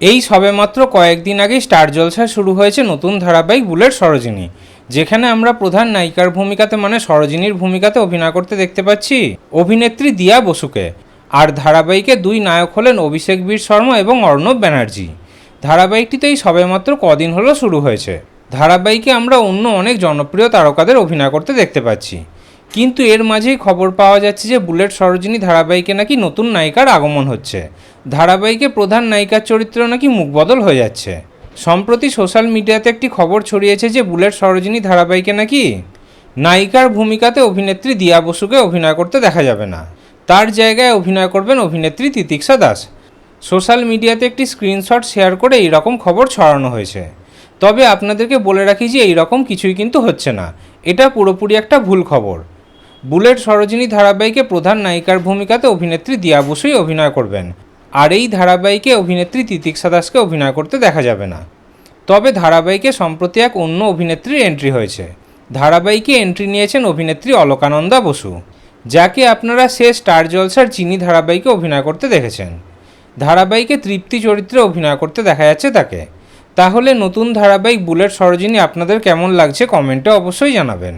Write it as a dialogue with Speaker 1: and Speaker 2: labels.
Speaker 1: এই সবেমাত্র কয়েকদিন আগে স্টার জলসা শুরু হয়েছে নতুন ধারাবাহিক বুলেট সরোজিনী, যেখানে আমরা প্রধান নায়িকার ভূমিকাতে মানে সরোজিনীর ভূমিকাতে অভিনয় করতে দেখতে পাচ্ছি অভিনেত্রী দিয়া বসুকে, আর ধারাবাহিকে দুই নায়ক হলেন অভিষেক বীর শর্মা এবং অর্ণব ব্যানার্জি। ধারাবাহিকটিতে এই সবেমাত্র কদিন হলো শুরু হয়েছে। ধারাবাহিকে আমরা অন্য অনেক জনপ্রিয় তারকাদের অভিনয় করতে দেখতে পাচ্ছি। কিন্তু এর মাঝেই খবর পাওয়া যাচ্ছে যে বুলেট সরোজিনী ধারাবাহিকে নাকি নতুন নায়িকার আগমন হচ্ছে। ধারাবাহিকে প্রধান নায়িকার চরিত্র নাকি মুখবদল হয়ে যাচ্ছে। সম্প্রতি সোশ্যাল মিডিয়াতে একটি খবর ছড়িয়েছে যে বুলেট সরোজিনী ধারাবাহিকে নাকি নায়িকার ভূমিকাতে অভিনেত্রী দিয়া বসুকে অভিনয় করতে দেখা যাবে না। তার জায়গায় অভিনয় করবেন অভিনেত্রী তিতিক্ষা দাস। সোশ্যাল মিডিয়াতে একটি স্ক্রিনশট শেয়ার করে এই রকম খবর ছড়ানো হয়েছে। তবে আপনাদেরকে বলে রাখি যে এই রকম কিছুই কিন্তু হচ্ছে না। এটা পুরোপুরি একটা ভুল খবর। বুলেট সরোজিনী ধারাবাহিকে প্রধান নায়িকার ভূমিকাতে অভিনেত্রী দিয়া বসুই অভিনয় করবেন। আর এই ধারাবাহিকে অভিনেত্রী তিতিক্ষা দাসকে অভিনয় করতে দেখা যাবে না। তবে ধারাবাহিকে সম্প্রতি এক অন্য অভিনেত্রীর এন্ট্রি হয়েছে। ধারাবাহিকে এন্ট্রি নিয়েছেন অভিনেত্রী অলকানন্দা বসু, যাকে আপনারা সে স্টার জলসার চিনি ধারাবাহিকে অভিনয় করতে দেখেছেন। ধারাবাহিকে তৃপ্তি চরিত্রে অভিনয় করতে দেখা যাচ্ছে তাকে। তাহলে নতুন ধারাবাহিক বুলেট সরোজিনী আপনাদের কেমন লাগছে কমেন্টে অবশ্যই জানাবেন।